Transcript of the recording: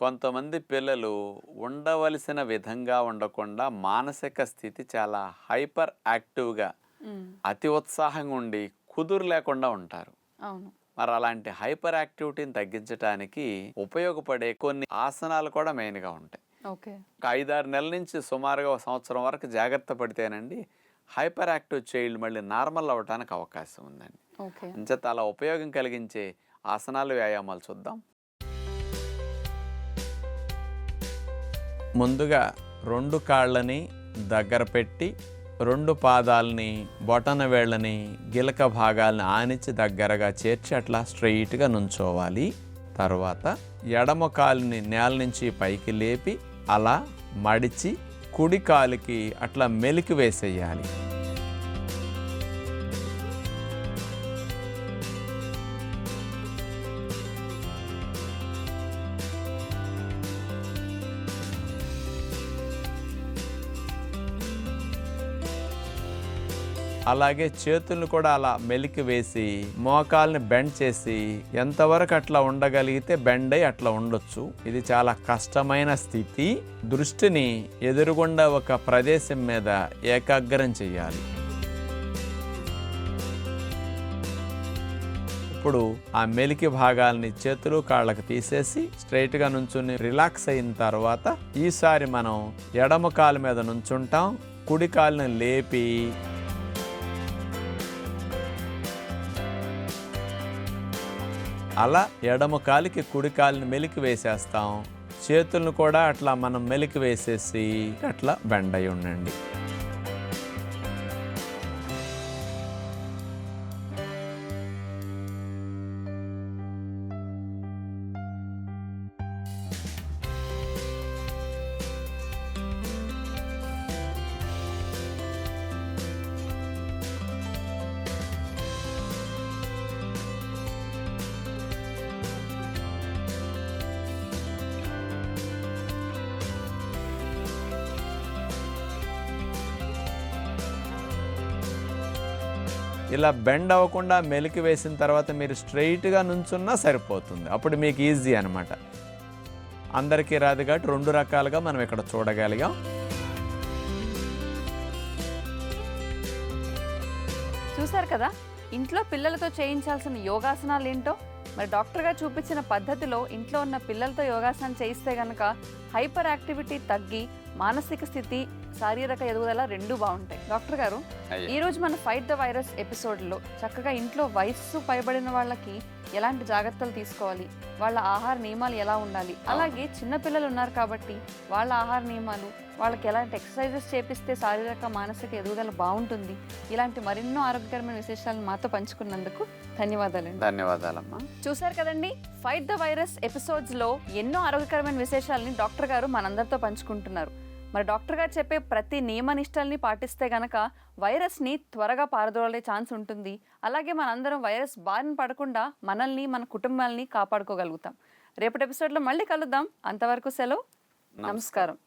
కొంతమంది పిల్లలు ఉండవలసిన విధంగా ఉండకుండా మానసిక స్థితి చాలా హైపర్ యాక్టివ్గా అతి ఉత్సాహంగా ఉండి కుదురు లేకుండా ఉంటారు. అవును. మరి అలాంటి హైపర్ యాక్టివిటీని తగ్గించడానికి ఉపయోగపడే కొన్ని ఆసనాలు కూడా మెయిన్గా ఉంటాయి. ఓకే. ఒక ఐదారు నెలల నుంచి సుమారుగా సంవత్సరం వరకు జాగ్రత్త పడితేనండి హైపర్ యాక్టివ్ చైల్డ్ మళ్ళీ నార్మల్ అవ్వడానికి అవకాశం ఉందండి. అంచేత అలా ఉపయోగం కలిగించే ఆసనాలు వ్యాయామాలు చూద్దాం. ముందుగా రెండు కాళ్ళని దగ్గర పెట్టి రెండు పాదాలని బొటన వేళ్ళని గిలక భాగాలని ఆనించి దగ్గరగా చేర్చి అట్లా స్ట్రెయిట్గా నుంచోవాలి. తర్వాత ఎడమ కాలుని నేల నుంచి పైకి లేపి అలా మడిచి కుడి కాలుకి అట్లా మెలికి వేసేయాలి. అలాగే చేతులను కూడా అలా మెలికి వేసి మోకాల్ని బెండ్ చేసి ఎంతవరకు అట్లా ఉండగలిగితే బెండ్ అయి అట్లా ఉండొచ్చు. ఇది చాలా కష్టమైన స్థితి. దృష్టిని ఎదురుగుండా ఒక ప్రదేశం మీద ఏకాగ్రం చేయాలి. ఇప్పుడు ఆ మెలికి భాగాల్ని చేతులు కాళ్ళకు తీసేసి straight గా నుంచుని రిలాక్స్ అయిన తర్వాత ఈసారి మనం ఎడమ కాలు మీద నుంచుంటాం. కుడి కాలుని లేపి అలా ఎడమ కాలికి కుడి కాలిని మెలికి వేసేస్తాం. చేతులను కూడా అట్లా మనం మెలికి వేసేసి అట్లా బెండై ఉండండి. ఇలా బెండ్ అవ్వకుండా మెలికి వేసిన తర్వాత మీరు స్ట్రైట్గా నుంచున్నా సరిపోతుంది. అప్పుడు మీకు ఈజీ అనమాట అందరికీ రాదు కాబట్టి రెండు రకాలుగా మనం ఇక్కడ చూడగలిగాం. చూశారు కదా? ఇంట్లో పిల్లలతో చేయించాల్సిన యోగాసనాలు ఏంటో? మరి డాక్టర్గా చూపించిన పద్ధతిలో ఇంట్లో ఉన్న పిల్లలతో యోగాసనం చేయిస్తే గనక హైపర్ యాక్టివిటీ తగ్గి మానసిక స్థితి శారీరక ఎదుగుదల రెండూ బాగుంటాయి. డాక్టర్ గారు. ఈ రోజు మన ఫైట్ ద వైరస్ ఎపిసోడ్లో చక్కగా ఇంట్లో వయస్సు పైబడిన వాళ్ళకి ఎలాంటి జాగ్రత్తలు తీసుకోవాలి? వాళ్ళ ఆహార నియమాలు ఎలా ఉండాలి? అలాగే చిన్న పిల్లలు ఉన్నారు కాబట్టి వాళ్ళ ఆహార నియమాలు వాళ్ళకి ఎలాంటి ఎక్సర్సైజెస్ చేపిస్తే శారీరక మానసిక ఎదుగుదల బాగుంటుంది? ఇలాంటి మరెన్నో ఆరోగ్యకరమైన విశేషాలను మాతో పంచుకున్నందుకు ధన్యవాదాలండి. ధన్యవాదాలమ్మా. చూశారు కదండి? ఫైట్ ద వైరస్ ఎపిసోడ్స్లో ఎన్నో ఆరోగ్యకరమైన విశేషాలని డాక్టర్ గారు మనందరితో పంచుకుంటున్నారు. మరి డాక్టర్ గారు చెప్పే ప్రతి నియమ నిష్టల్ని పాటిస్తే గనక వైరస్ని త్వరగా పారదోలే ఛాన్స్ ఉంటుంది. అలాగే మనందరం వైరస్ బారిన పడకుండా మనల్ని మన కుటుంబాల్ని కాపాడుకోగలుగుతాం. రేపటి ఎపిసోడ్లో మళ్ళీ కలుద్దాం. అంతవరకు సెలవు. నమస్కారం.